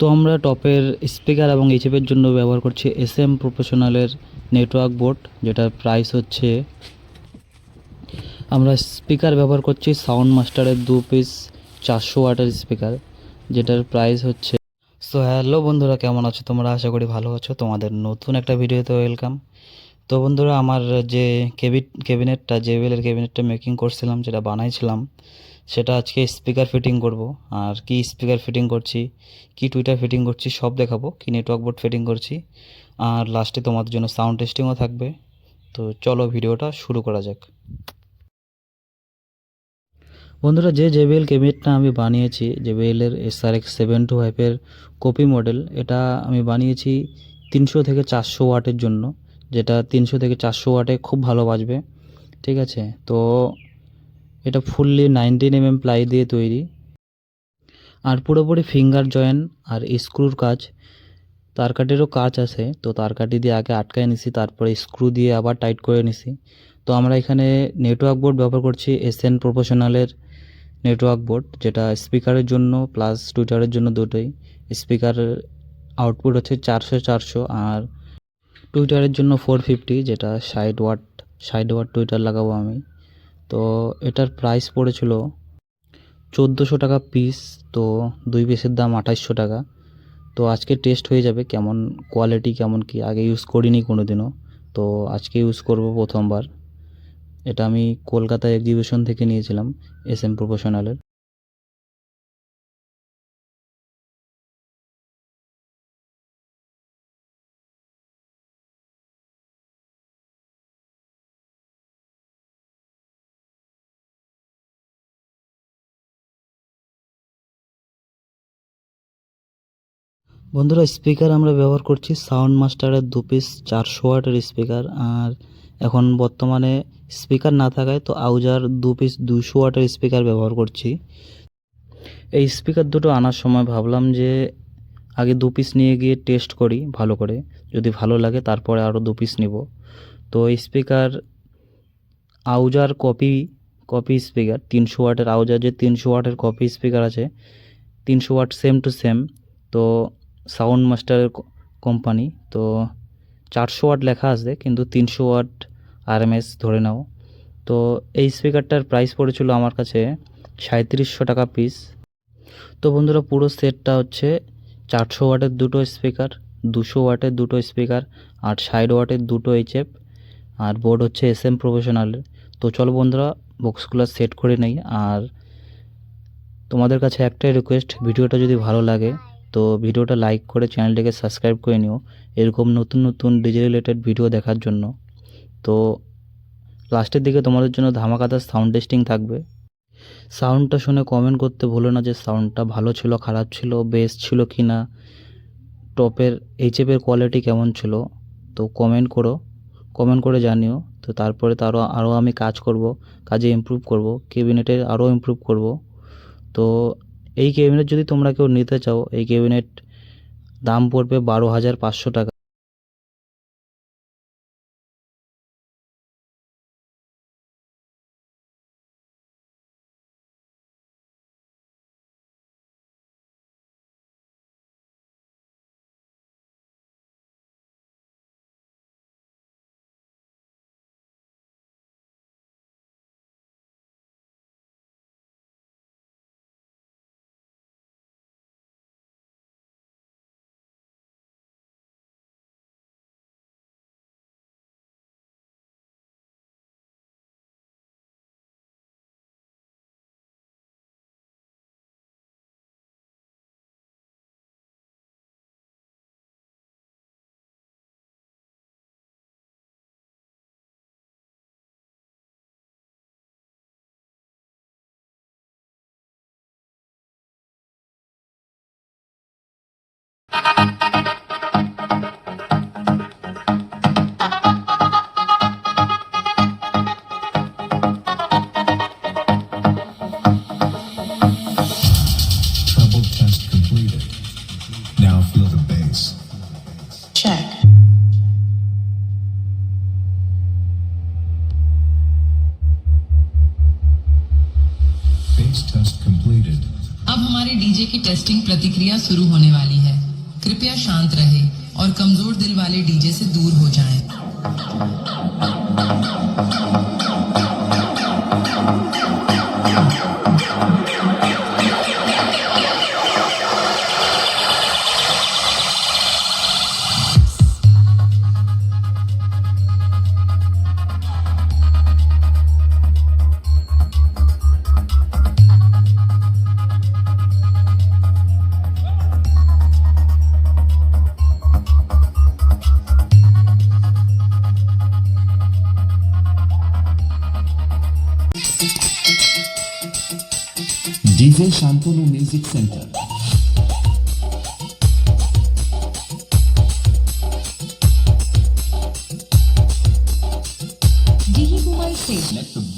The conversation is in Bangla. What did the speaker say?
তো আমরা টপের স্পিকার এবং এইচএফের জন্য ব্যবহার করছি এস এম প্রফেশনালের নেটওয়ার্ক বোর্ড, যেটার প্রাইস হচ্ছে আমরা স্পিকার ব্যবহার করছি সাউন্ড মাস্টারের দু পিস চারশো ওয়াটের স্পিকার, যেটার প্রাইস হচ্ছে। সো হ্যালো বন্ধুরা, কেমন আছো তোমরা? আশা করি ভালো আছো। তোমাদের নতুন একটা ভিডিওতে ওয়েলকাম তো বন্ধুরা, আমার যে কেবিট ক্যাবিনেটটা জেবিএলের ক্যাবিনেটটা মেকিং করছিলাম, যেটা বানাইছিলাম সেটা আজকে স্পিকার ফিটিং করব। আর কি স্পিকার ফিটিং করছি, কি টুইটার ফিটিং করছি, সব দেখাবো। কি নেটওয়ার্ক বোর্ড ফিটিং করছি। আর লাস্টে তোমাদের জন্য সাউন্ড টেস্টিংও থাকবে। তো চলো ভিডিওটা শুরু করা যাক। বন্ধুরা, যে জেবিএল ক্যাবিনেটটা আমি বানিয়েছি জেবিএলের S R X seven two ফাইভের কপি মডেল এটা আমি বানিয়েছি তিনশো থেকে চারশো ওয়াটের জন্য, যেটা তিনশো থেকে চারশো ওয়াটে খুব ভালো বাজবে। ঠিক আছে? তো এটা fully nineteen M M ply দিয়ে তৈরি। আর পুরোপুরি ফিঙ্গার জয়েন আর স্ক্রুর কাজ। তার কাটেরও কাজ আছে, তো তার কাটি দিয়ে আগে আটকায় নিছি, তারপরে স্ক্রু দিয়ে আবার টাইট করে নিছি। তো আমরা এখানে নেটওয়ার্ক বোর্ড ব্যবহার করছি এস এন প্রফেশনালের নেটওয়ার্ক বোর্ড যেটা স্পিকারের জন্য প্লাস টুইটারের জন্য দুটোই। স্পিকারের আউটপুট হচ্ছে চারশো চারশো আর টুইটারের জন্য ফোর ফিফটি যেটা ষাট ওয়াট ষাট ওয়াট টুইটার লাগাবো আমি। তো এটার প্রাইস পড়েছিল চোদ্দোশো টাকা পিস তো দুই পিসের দাম আঠাশশো টাকা। তো আজকে টেস্ট হয়ে যাবে কেমন কোয়ালিটি কেমন কি, আগে ইউজ করিনি কোনো দিনও তো আজকে ইউজ করব প্রথমবার। এটা আমি কলকাতা এক্সিবিশন থেকে নিয়েছিলাম এস এম প্রফেশনালের বন্ধুরা স্পিকার আমরা ব্যবহার করছি সাউন্ড মাস্টারের দু পিস চারশো ওয়াটের স্পিকার আর এখন বর্তমানে স্পিকার না থাকায় তো আউজার দু পিস দুশো ওয়াটের স্পিকার ব্যবহার করছি। এই স্পিকার দুটো আনার সময় ভাবলাম যে আগে দু পিস নিয়ে গিয়ে টেস্ট করি ভালো করে। যদি ভালো লাগে তারপরে আরও দু পিস নিব। তো এই স্পিকার আউজার কপি কপি স্পিকার তিনশো ওয়াটের আউজার যে তিনশো ওয়াটের কপি স্পিকার আছে তিনশো ওয়াট সেম টু সেম তো সাউন্ড মাস্টারের কোম্পানি। তো চারশো ওয়াট লেখা আছে, কিন্তু তিনশো ওয়াট আরএমএস ধরে নাও। তো এই স্পিকারটার প্রাইস পড়েছিল আমার কাছে সাঁত্রিশশো টাকা পিস। তো বন্ধুরা, পুরো সেটটা হচ্ছে চারশো ওয়াটের দুটো স্পিকার, দুশো ওয়াটের দুটো স্পিকার আর ষাট ওয়াটের দুটো এইচএফ আর বোর্ড হচ্ছে এস এম প্রফেশনালের তো চলো বন্ধুরা, বক্সগুলো সেট করে নেই। আর তোমাদের কাছে একটাই রিকোয়েস্ট, ভিডিওটা যদি ভালো লাগে তো ভিডিওটা লাইক করে চ্যানেলটাকে সাবস্ক্রাইব করে নিও। এরকম নতুন নতুন ডিজে রিলেটেড ভিডিও দেখার জন্য। তো লাস্টের দিকে তোমাদের জন্য ধামাকাদার সাউন্ড টেস্টিং থাকবে। সাউন্ডটা শুনে কমেন্ট করতে ভুলো না যে সাউন্ডটা ভালো ছিল, খারাপ ছিল বেস ছিল কি না টপের এইচএফের কোয়ালিটি কেমন ছিল, তো কমেন্ট করো। কমেন্ট করে জানিও। তো তারপরে তারও আরও আমি কাজ করব, কাজে ইমপ্রুভ করব ক্যাবিনেটের আরও ইমপ্রুভ করব। তো এই ক্যাবিনেট যদি তোমরা কেউ নিতে চাও, এই ক্যাবিনেট দাম পড়বে বারো হাজার পাঁচশো টাকা। हमारे डीजे की टेस्टिंग प्रतिक्रिया शुरू होने वाली है कृपया शांत रहे और कमज़ोर दिल वाले डीजे से दूर हो जाएँ। DJ Shantanu Music Center. Let the